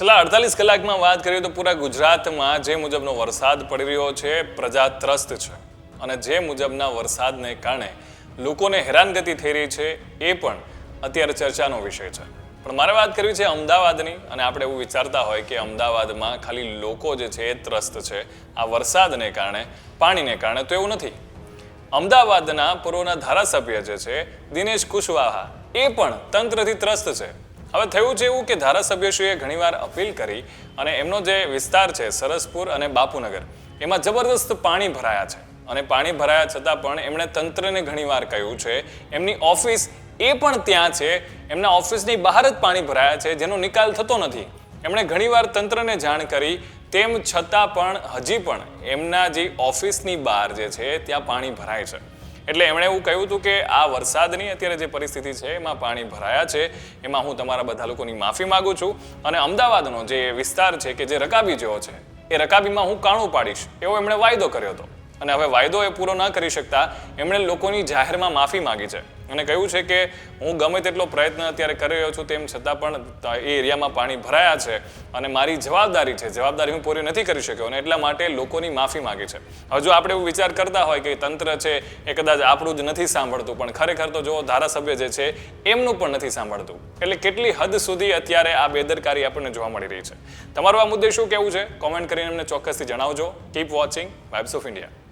છેલ્લા અડતાલીસ કલાકમાં વાત કરીએ તો પૂરા ગુજરાતમાં જે મુજબનો વરસાદ પડી રહ્યો છે પ્રજા ત્રસ્ત છે. અને જે મુજબના વરસાદને કારણે લોકોને હેરાનગતિ થઈ રહી છે, એ પણ અત્યારે ચર્ચાનો વિષય છે. પણ મારે વાત કરવી છે અમદાવાદની, અને આપણે એવું વિચારતા હોય કે અમદાવાદમાં ખાલી લોકો જે છે એ ત્રસ્ત છે, આ વરસાદને કારણે, પાણીને કારણે તો એવું નથી. અમદાવાદના પૂર્વના ધારાસભ્ય જે છે, દિનેશ કુશવાહા, એ પણ તંત્રથી ત્રસ્ત છે. હવે થયું છે એવું કે ધારાસભ્યશ્રીએ ઘણીવાર અપીલ કરી અને એમનો જે વિસ્તાર છે, સરસપુર અને બાપુનગર, એમાં જબરદસ્ત પાણી ભરાયા છે. અને પાણી ભરાયા છતાં પણ એમણે તંત્રને ઘણીવાર કહ્યું છે, એમની ઓફિસ એ પણ ત્યાં છે, એમના ઓફિસની બહાર જ પાણી ભરાયા છે, જેનો નિકાલ થતો નથી. એમણે ઘણીવાર તંત્રને જાણ કરી, તેમ છતાં પણ હજી પણ એમના જે ઓફિસની બહાર જે છે, ત્યાં પાણી ભરાય છે. એટલે એમણે એવું કહ્યું હતું કે આ વરસાદની અત્યારે જે પરિસ્થિતિ છે, એમાં પાણી ભરાયા છે, એમાં હું તમારા બધા લોકોની માફી માગું છું. અને અમદાવાદનો જે વિસ્તાર છે કે જે રકાબી જેવો છે, એ રકાબીમાં હું કાણું પાડીશ, એવો એમણે વાયદો કર્યો હતો. અને હવે વાયદો એ પૂરો ન કરી શકતા એમણે લોકોની જાહેરમાં માફી માગી છે. અને કહ્યું છે કે હું ગમે તેટલો પ્રયત્ન અત્યારે કરી રહ્યો છું તેમ છતાં પણ એ એરિયામાં પાણી ભરાયા છે અને મારી જવાબદારી છે. જવાબદારી હું પૂરી નથી કરી શક્યો અને એટલા માટે લોકોની માફી માંગી છે. હવે જો આપણે એવું વિચાર કરતા હોય કે તંત્ર છે એ કદાચ આપણું જ નથી સાંભળતું, પણ ખરેખર તો જો ધારાસભ્ય જે છે એમનું પણ નથી સાંભળતું. એટલે કેટલી હદ સુધી અત્યારે આ બેદરકારી આપણને જોવા મળી રહી છે. તમારું આ મુદ્દે શું કહેવું છે? કોમેન્ટ કરીને અમને ચોક્કસથી જણાવજો. Keep watching vibes of India